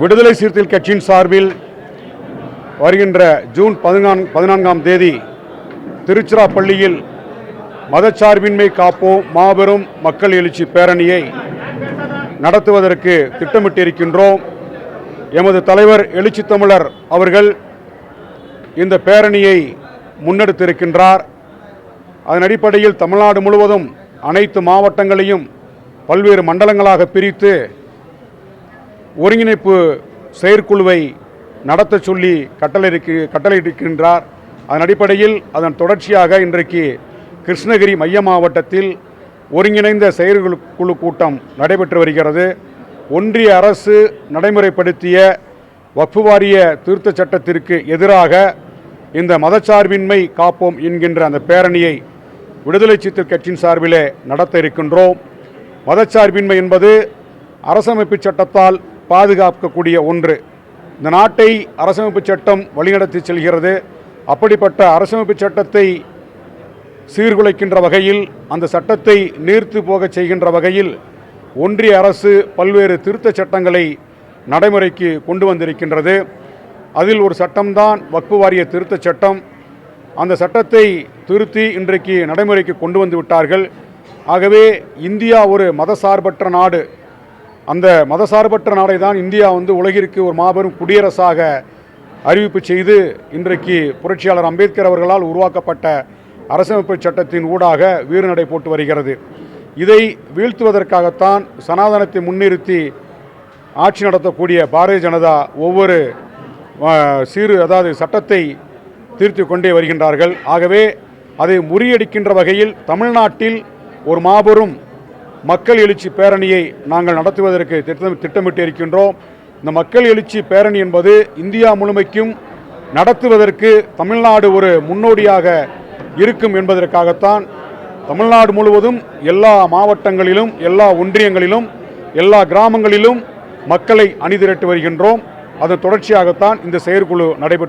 விடுதலை சீர்திருத்த கட்சியின் சார்பில் வருகின்ற ஜூன் பதினான்கு பதினான்காம் தேதி திருச்சிராப்பள்ளியில் மதச்சார்பின்மை காப்போம் மாபெரும் மக்கள் எழுச்சி பேரணியை நடத்துவதற்கு திட்டமிட்டிருக்கின்றோம். எமது தலைவர் எழுச்சி தமிழர் அவர்கள் இந்த பேரணியை முன்னெடுத்திருக்கின்றார். அதன் அடிப்படையில் தமிழ்நாடு முழுவதும் அனைத்து மாவட்டங்களையும் பல்வேறு மண்டலங்களாக பிரித்து ஒருங்கிணைப்பு செயற்குழுவை நடத்த சொல்லி கட்டளை கட்டளையிட்டிருக்கின்றார். அதன் அடிப்படையில் அதன் தொடர்ச்சியாக இன்றைக்கு கிருஷ்ணகிரி மைய மாவட்டத்தில் ஒருங்கிணைந்த செயற்குழு குழு கூட்டம் நடைபெற்று வருகிறது. ஒன்றிய அரசு நடைமுறைப்படுத்திய வக்ஃபு வாரிய திருத்தச் சட்டத்திற்கு எதிராக இந்த மதச்சார்பின்மை காப்போம் என்கின்ற அந்த பேரணியை விடுதலை சிறுத்தைகள் கட்சியின் சார்பிலே நடத்த இருக்கின்றோம். மதச்சார்பின்மை என்பது அரசமைப்பு சட்டத்தால் பாதுகாக்கக்கூடிய ஒன்று. இந்த நாட்டை அரசமைப்பு சட்டம் வழிநடத்தி செல்கிறது. அப்படிப்பட்ட அரசமைப்பு சட்டத்தை சீர்குலைக்கின்ற வகையில் அந்த சட்டத்தை நீர்த்து போகச் செய்கின்ற வகையில் ஒன்றிய அரசு பல்வேறு திருத்தச் சட்டங்களை நடைமுறைக்கு கொண்டு வந்திருக்கின்றது. அதில் ஒரு சட்டம்தான் வக்ஃபு வாரிய திருத்தச் சட்டம். அந்த சட்டத்தை திருத்தி இன்றைக்கு நடைமுறைக்கு கொண்டு வந்து விட்டார்கள். ஆகவே இந்தியா ஒரு மதசார்பற்ற நாடு. அந்த மதசார்பற்ற நாடை தான் இந்தியா வந்து உலகிற்கு ஒரு மாபெரும் குடியரசாக அறிவிப்பு செய்து இன்றைக்கு புரட்சியாளர் அம்பேத்கர் அவர்களால் உருவாக்கப்பட்ட அரசமைப்பு சட்டத்தின் ஊடாக வீறுநடை போட்டு வருகிறது. இதை வீழ்த்துவதற்காகத்தான் சனாதனத்தை முன்னிறுத்தி ஆட்சி நடத்தக்கூடிய பாரதிய ஜனதா ஒவ்வொரு அஹ், சீரு அதாவது சட்டத்தை தீர்த்து கொண்டே வருகின்றார்கள். ஆகவே அதை முறியடிக்கின்ற வகையில் தமிழ்நாட்டில் ஒரு மாபெரும் மக்கள் எழுச்சி பேரணியை நாங்கள் நடத்துவதற்கு திட்டம் திட்டமிட்டு இருக்கின்றோம் இந்த மக்கள் எழுச்சி பேரணி என்பது இந்தியா முழுமைக்கும் நடத்துவதற்கு தமிழ்நாடு ஒரு முன்னோடியாக இருக்கும் என்பதற்காகத்தான் தமிழ்நாடு முழுவதும் எல்லா மாவட்டங்களிலும் எல்லா ஒன்றியங்களிலும் எல்லா கிராமங்களிலும் மக்களை அணிதிரட்டு வருகின்றோம். அதன் தொடர்ச்சியாகத்தான் இந்த செயற்குழு நடைபெற்று